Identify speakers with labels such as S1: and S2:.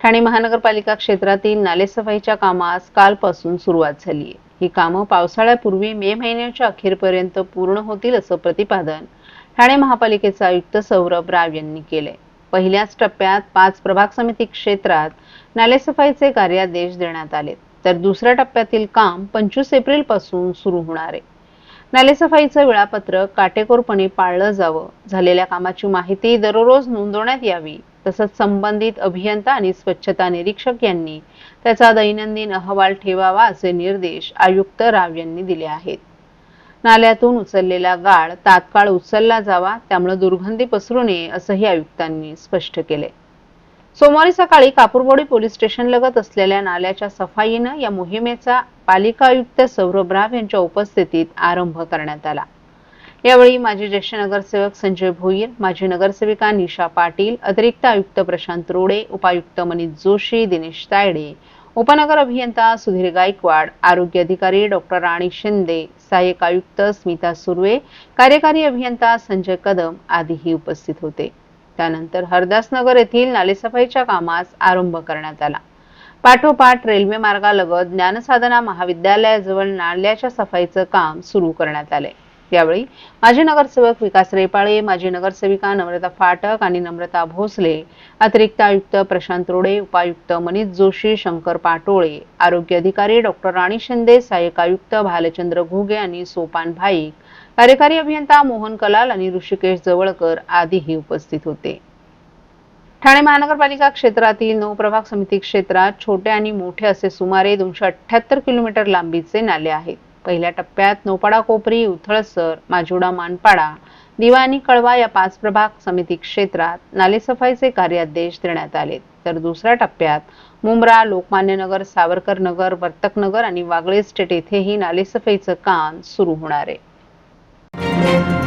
S1: ठाणे महानगरपालिका क्षेत्रातील नालेसफाईच्या कामास कालपासून सुरुवात झाली आहे ही कामं पावसाळ्यापूर्वी मे महिन्याच्या अखेरपर्यंत पूर्ण होतील असं प्रतिपादन ठाणे महापालिकेचे आयुक्त सौरभ राव यांनी केलंय. पहिल्याच टप्प्यात पाच प्रभाग समिती क्षेत्रात नालेसफाईचे कार्यादेश देण्यात आले तर दुसऱ्या टप्प्यातील काम पंचवीस एप्रिलपासून सुरू होणार आहे. नालेसफाईचं वेळापत्रक काटेकोरपणे पाळलं जावं. झालेल्या कामाची माहिती दररोज नोंदवण्यात यावी तसंच संबंधित अभियंता आणि स्वच्छता निरीक्षक यांनी त्याचा दैनंदिन अहवाल ठेवावा असे निर्देश आयुक्त राव यांनी दिले आहेत. नाल्यातून उचललेला गाळ तात्काळ उचलला जावा त्यामुळे दुर्गंधी पसरू नये असंही आयुक्तांनी स्पष्ट केले सोमवारी सकाळी कापूरवाडी पोलीस स्टेशन लगत असलेल्या नाल्याच्या सफाईनं या मोहिमेचा पालिका आयुक्त सौरभ राव यांच्या उपस्थितीत आरंभ करण्यात आला. यावेळी माजी ज्येष्ठ नगरसेवक संजय भोईर माजी नगरसेविका निशा पाटील अतिरिक्त आयुक्त प्रशांत रोडे उपायुक्त मनीष जोशी दिनेश तायडे उपनगर अभियंता सुधीर गायकवाड आरोग्य अधिकारी डॉक्टर राणी शिंदे सहाय्यक आयुक्त स्मिता सुर्वे कार्यकारी अभियंता संजय कदम आदीही उपस्थित होते. त्यानंतर हरदासनगर येथील नालेसफाईच्या कामास आरंभ करण्यात आला. पाठोपाठ रेल्वे मार्गालगत ज्ञानसाधना महाविद्यालयाजवळ नाल्याच्या सफाईचं काम सुरू करण्यात आले. यावेळी माजी नगरसेवक विकास रेपाळे माजी नगरसेविका नम्रता फाटक आणि नम्रता भोसले अतिरिक्त आयुक्त प्रशांत रोडे उपायुक्त मनीष जोशी शंकर पाटोळे आरोग्य अधिकारी डॉक्टर राणी शिंदे सहाय्यक आयुक्त भालचंद्र घुगे आणि सोपान भाईक कार्यकारी अभियंता मोहन कलाल आणि ऋषिकेश जवळकर आदीही उपस्थित होते. ठाणे महानगरपालिका क्षेत्रातील नऊ प्रभाग समिती क्षेत्रात छोटे आणि मोठे असे सुमारे दोनशे अठ्ठ्याहत्तर किलोमीटर लांबीचे नाले आहेत. पहिल्या टप्प्यात नोपाडा कोपरी उथळसर माजुडा मानपाडा दिवा आणि कळवा या पाच प्रभाग समिती क्षेत्रात नालेसफाईचे कार्यादेश देण्यात आले तर दुसऱ्या टप्प्यात मुंब्रा लोकमान्य नगर सावरकर नगर वर्तक नगर आणि वागळे स्टेट येथेही नालेसफाईचं काम सुरू होणार आहे.